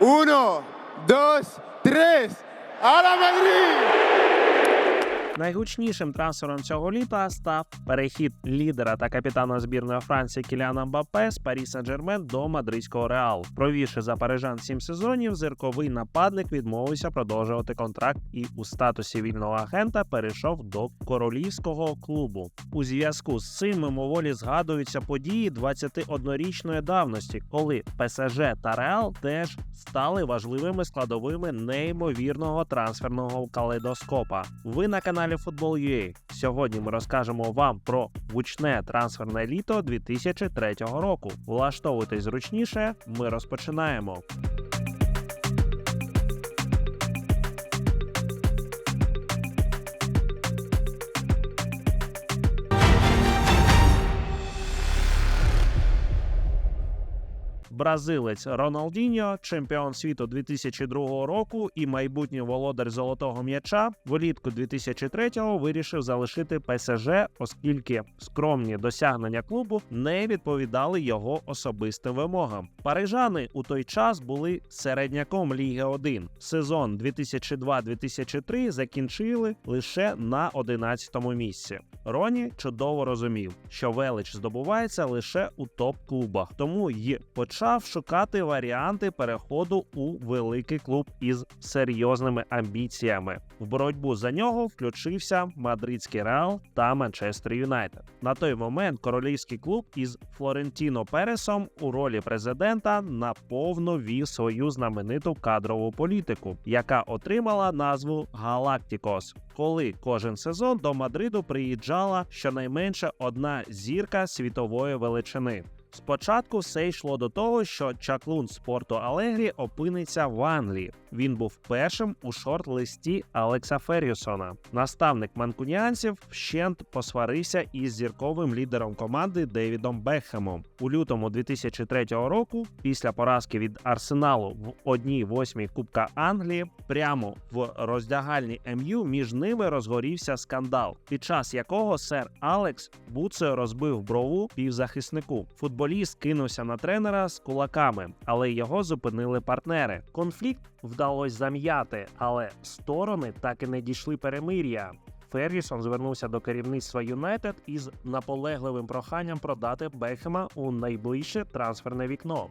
Uno, dos, tres. ¡A la Madrid! Найгучнішим трансфером цього літа став перехід лідера та капітана збірної Франції Кіліана Мбаппе з Парі Сен-Жермен до мадридського Реалу. Провівши за парижан сім сезонів, зірковий нападник відмовився продовжувати контракт і у статусі вільного агента перейшов до королівського клубу. У зв'язку з цим мимоволі згадуються події 21-річної давності, коли ПСЖ та Реал теж стали важливими складовими неймовірного трансферного калейдоскопа. Ви на каналі Football.ua. Сьогодні ми розкажемо вам про гучне трансферне літо 2003 року. Влаштовуйтесь зручніше. Ми розпочинаємо. Бразилець Роналдіньо, чемпіон світу 2002 року і майбутній володар золотого м'яча, влітку 2003-го вирішив залишити ПСЖ, оскільки скромні досягнення клубу не відповідали його особистим вимогам. Парижани у той час були середняком Ліги 1. Сезон 2002-2003 закінчили лише на 11-му місці. Роні чудово розумів, що велич здобувається лише у топ-клубах, тому й почав шукати варіанти переходу у великий клуб із серйозними амбіціями. В боротьбу за нього включився мадридський Реал та Манчестер Юнайтед. На той момент королівський клуб із Флорентіно Пересом у ролі президента наповно вів свою знамениту кадрову політику, яка отримала назву Галактикос. Коли кожен сезон до Мадриду приїжджала щонайменше одна зірка світової величини. Спочатку все йшло до того, що чаклун спорту Алегрі опиниться в Англії. Він був першим у шорт-листі Алекса Феррюсона. Наставник манкуніанців вщент посварився із зірковим лідером команди Девідом Бекхемом. У лютому 2003 року, після поразки від Арсеналу в одній восьмій Кубка Англії, прямо в роздягальні МЮ між ними розгорівся скандал, під час якого сер Алекс буцею розбив брову півзахиснику. Футболіст кинувся на тренера з кулаками, але його зупинили партнери. Конфлікт вдалося зам'яти, але сторони так і не дійшли перемир'я. Фергюсон звернувся до керівництва Юнайтед із наполегливим проханням продати Бекхема у найближче трансферне вікно.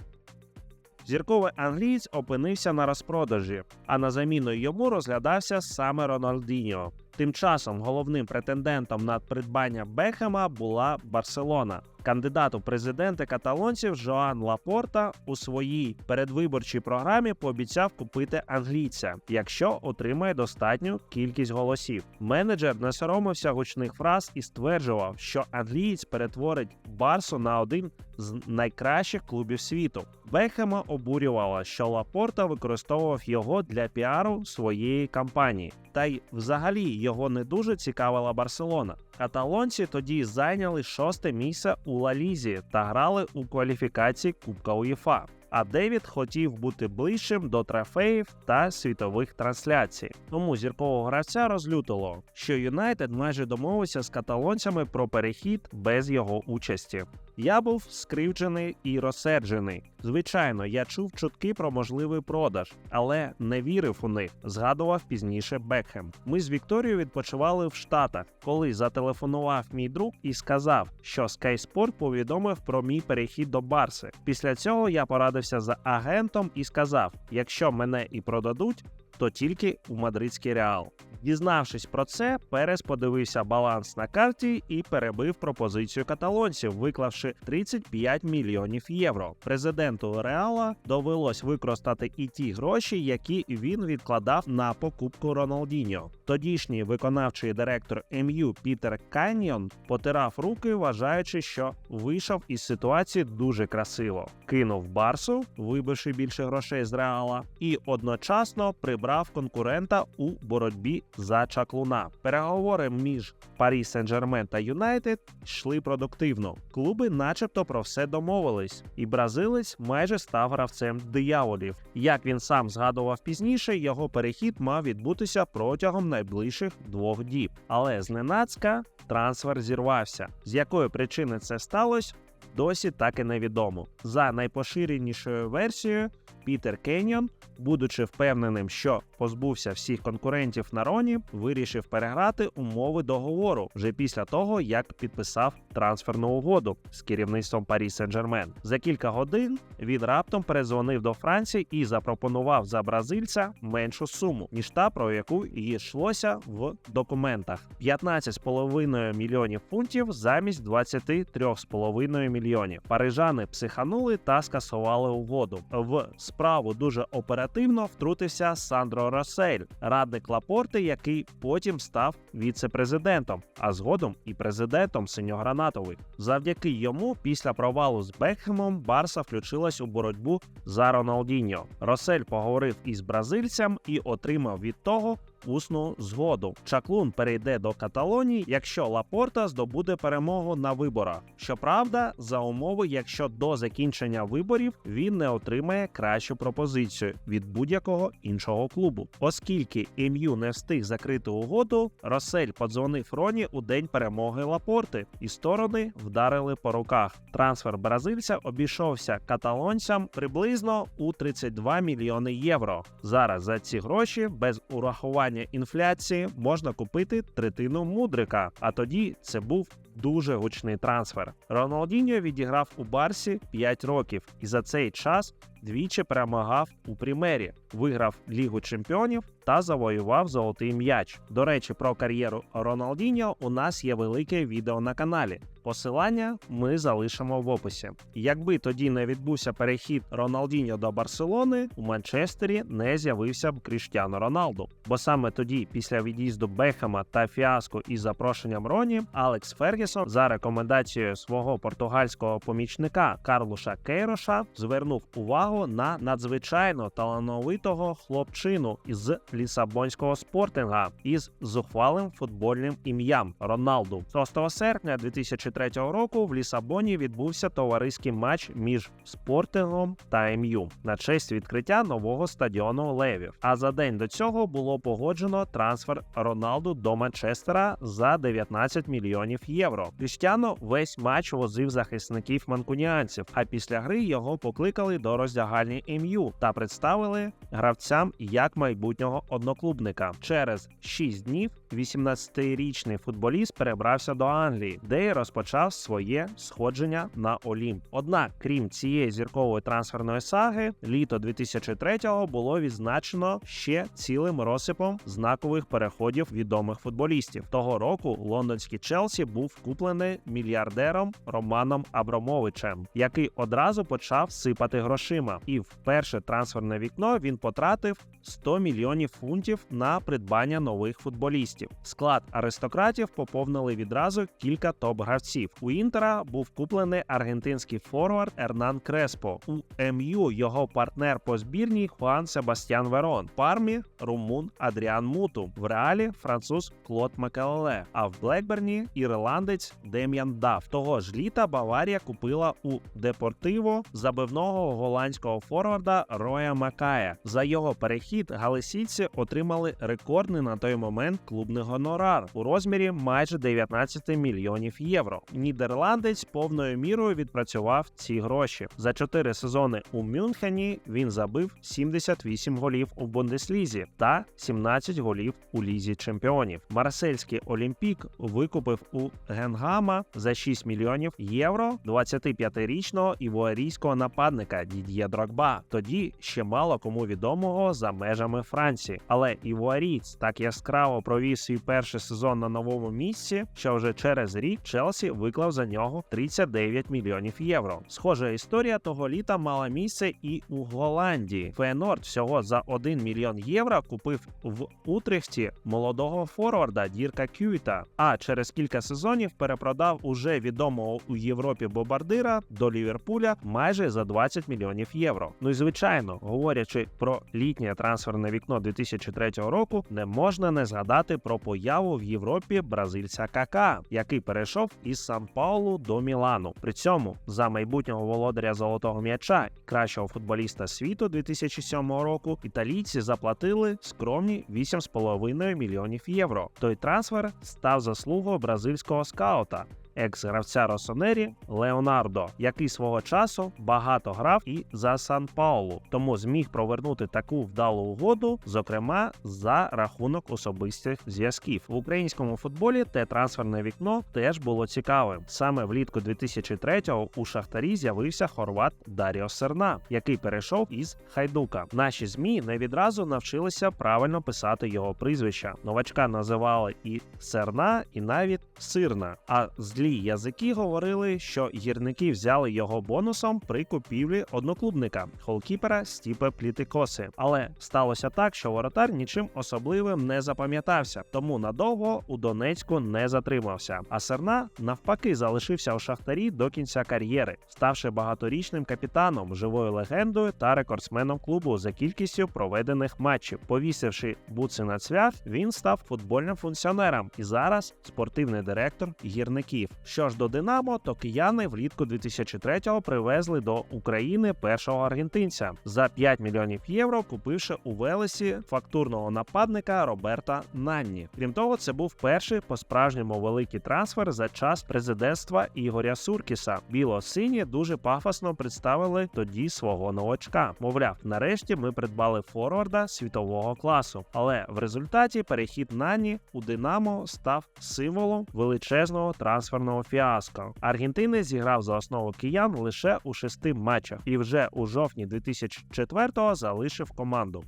Зірковий англієць опинився на розпродажі, а на заміну йому розглядався саме Рональдіньо. Тим часом головним претендентом на придбання Бекхема була Барселона. Кандидат у президенти каталонців Жоан Лапорта у своїй передвиборчій програмі пообіцяв купити англійця, якщо отримає достатню кількість голосів. Менеджер не соромився гучних фраз і стверджував, що англієць перетворить Барсу на один з найкращих клубів світу. Бекхема обурювало, що Лапорта використовував його для піару своєї кампанії, та й взагалі його не дуже цікавила Барселона. Каталонці тоді зайняли шосте місце у Ла-Лізі та грали у кваліфікації Кубка УЄФА. А Девід хотів бути ближчим до трофеїв та світових трансляцій. Тому зіркового гравця розлютило, що Юнайтед майже домовився з каталонцями про перехід без його участі. Я був скривджений і розсерджений. Звичайно, я чув чутки про можливий продаж, але не вірив у них. Згадував пізніше Бекхем. Ми з Вікторією відпочивали в Штатах, коли зателефонував мій друг і сказав, що Sky Sport повідомив про мій перехід до Барси. Після цього я порадився з агентом і сказав: якщо мене і продадуть, то тільки у мадридський реал. Дізнавшись про це, Перес подивився баланс на карті і перебив пропозицію каталонців, виклавши 35 мільйонів євро. Президенту Реала довелось використати і ті гроші, які він відкладав на покупку Роналдіньо. Тодішній виконавчий директор МЮ Пітер Каньйон потирав руки, вважаючи, що вийшов із ситуації дуже красиво. Кинув Барсу, вибивши більше грошей з Реала, і одночасно прибрав конкурента у боротьбі за чаклуна. Переговори між Парі Сен-Жермен та Юнайтед йшли продуктивно. Клуби, начебто, про все домовились, і бразилець майже став гравцем дияволів. Як він сам згадував пізніше, його перехід мав відбутися протягом найближчих двох діб. Але зненацька трансфер зірвався. З якої причини це сталося? Досі так і невідомо. За найпоширенішою версією, Пітер Кеньон, будучи впевненим, що позбувся всіх конкурентів на Роні, вирішив переграти умови договору вже після того, як підписав трансферну угоду з керівництвом Парі Сен-Жермен. За кілька годин він раптом перезвонив до Франції і запропонував за бразильця меншу суму, ніж та, про яку йшлося в документах: 15,5 мільйонів фунтів замість 23,5 мільйонів. Парижани психанули та скасували угоду. В справу дуже оперативно втрутився Сандро Росель, радник Лапорти, який потім став віце-президентом, а згодом і президентом синьогранатових. Завдяки йому, після провалу з Бекхемом, Барса включилась у боротьбу за Роналдіньо. Росель поговорив із бразильцем і отримав від того усну згоду. Чаклун перейде до Каталонії, якщо Лапорта здобуде перемогу на виборах. Щоправда, за умови, якщо до закінчення виборів він не отримає кращу пропозицію від будь-якого іншого клубу. Оскільки ім'ю не встиг закрити угоду, Росель подзвонив Роні у день перемоги Лапорти, і сторони вдарили по руках. Трансфер бразильця обійшовся каталонцям приблизно у 32 мільйони євро. Зараз за ці гроші без урахування інфляції можна купити третину мудрика. А тоді це був дуже гучний трансфер. Роналдіньо відіграв у Барсі 5 років, і за цей час двічі перемагав у Прімері, виграв Лігу чемпіонів та завоював золотий м'яч. До речі, про кар'єру Роналдіньо у нас є велике відео на каналі. Посилання ми залишимо в описі. Якби тоді не відбувся перехід Роналдіньо до Барселони, у Манчестері не з'явився б Кріштіано Роналду. Бо саме тоді, після від'їзду Бехема та фіаско із запрошенням Роні, Алекс Фергісон за рекомендацією свого португальського помічника Карлуша Кейроша звернув увагу на надзвичайно талановитого хлопчину із лісабонського спортинга із зухвалим футбольним ім'ям Роналду. 6 серпня 2003 року в Лісабоні відбувся товариський матч між спортингом та МЮ на честь відкриття нового стадіону Левів. А за день до цього було погоджено трансфер Роналду до Манчестера за 19 мільйонів євро. Кріштіано весь матч возив захисників манкуніанців. А після гри його покликали до роздягальні МЮ та представили гравцям як майбутнього одноклубника. Через 6 днів 18-річний футболіст перебрався до Англії, де й розпочав своє сходження на Олімп. Однак, крім цієї зіркової трансферної саги, літо 2003-го було відзначено ще цілим розсипом знакових переходів відомих футболістів. Того року лондонський Челсі був куплений мільярдером Романом Абрамовичем, який одразу почав сипати грошима. І в перше трансферне вікно він потратив 100 мільйонів фунтів на придбання нових футболістів. Склад аристократів поповнили відразу кілька топ-гравців. У Інтера був куплений аргентинський форвард Ернан Креспо. У МЮ його партнер по збірній Хуан Себастьян Верон. Пармі румун Адріан Муту. В реалі француз Клод Макалеле. А в Блекберні ірландець Дем'ян Даф. Того ж літа Баварія купила у Депортиво забивного голландського форварда Роя Макая. За його перехід галисійці отримали рекордний на той момент клубний гонорар у розмірі майже 19 мільйонів євро. Нідерландець повною мірою відпрацював ці гроші. За 4 сезони у Мюнхені він забив 78 голів у Бундеслізі та 17 голів у лізі чемпіонів. Марсельський Олімпік викупив у Генгама за 6 мільйонів євро 25-річного івуарійського нападника Дід'є Дрогба. Тоді ще мало кому відомого за межами Франції. Але івуарієць так яскраво провів свій перший сезон на новому місці, що вже через рік Челсі виклав за нього 39 мільйонів євро. Схожа історія того літа мала місце і у Голландії. Фейнорд всього за 1 мільйон євро купив в Утрехті молодого форварда Дірка Кюйта, а через кілька сезонів перепродав уже відомого у Європі бомбардира до Ліверпуля майже за 20 мільйонів євро. Ну і звичайно, говорячи про літнє трансферне вікно 2003 року, не можна не згадати про появу в Європі бразильця Кака, який перейшов із Сан Паулу до Мілану. При цьому за майбутнього володаря золотого м'яча і кращого футболіста світу 2007 року італійці заплатили скромні 8,5 мільйонів євро. Той трансфер став заслугою бразильського скаута. Екс-гравця Росонері Леонардо, який свого часу багато грав і за Сан Паулу, тому зміг провернути таку вдалу угоду, зокрема за рахунок особистих зв'язків в українському футболі. Те трансферне вікно теж було цікавим. Саме влітку 2003-го у Шахтарі з'явився хорват Даріо Серна, який перейшов із Хайдука. Наші змі не відразу навчилися правильно писати його прізвища. Новачка називали і Серна, і навіть Сирна. А злі язики говорили, що гірники взяли його бонусом при купівлі одноклубника холкіпера Стіпе Плітикоси. Але сталося так, що воротар нічим особливим не запам'ятався, тому надовго у Донецьку не затримався. А Серна навпаки залишився у шахтарі до кінця кар'єри, ставши багаторічним капітаном, живою легендою та рекордсменом клубу за кількістю проведених матчів. Повісивши буци на цвях, він став футбольним функціонером і зараз спортивний директор гірників. Що ж до Динамо, то кияни влітку 2003-го привезли до України першого аргентинця за 5 мільйонів євро, купивши у Велесі фактурного нападника Роберта Нанні. Крім того, це був перший по справжньому великий трансфер за час президентства Ігоря Суркіса. Біло-сині дуже пафосно представили тоді свого новачка. Мовляв, нарешті ми придбали форварда світового класу. Але в результаті перехід Нані у Динамо став символом величезного сенсорного фіаско. Аргентинець зіграв за основу киян лише у шести матчах і вже у жовтні 2004-го залишив команду.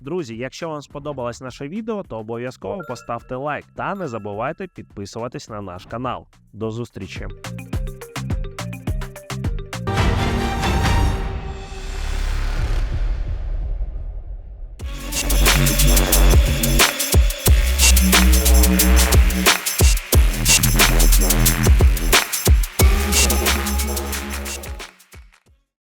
Друзі, якщо вам сподобалось наше відео, то обов'язково поставте лайк та не забувайте підписуватись на наш канал. До зустрічі! We'll. you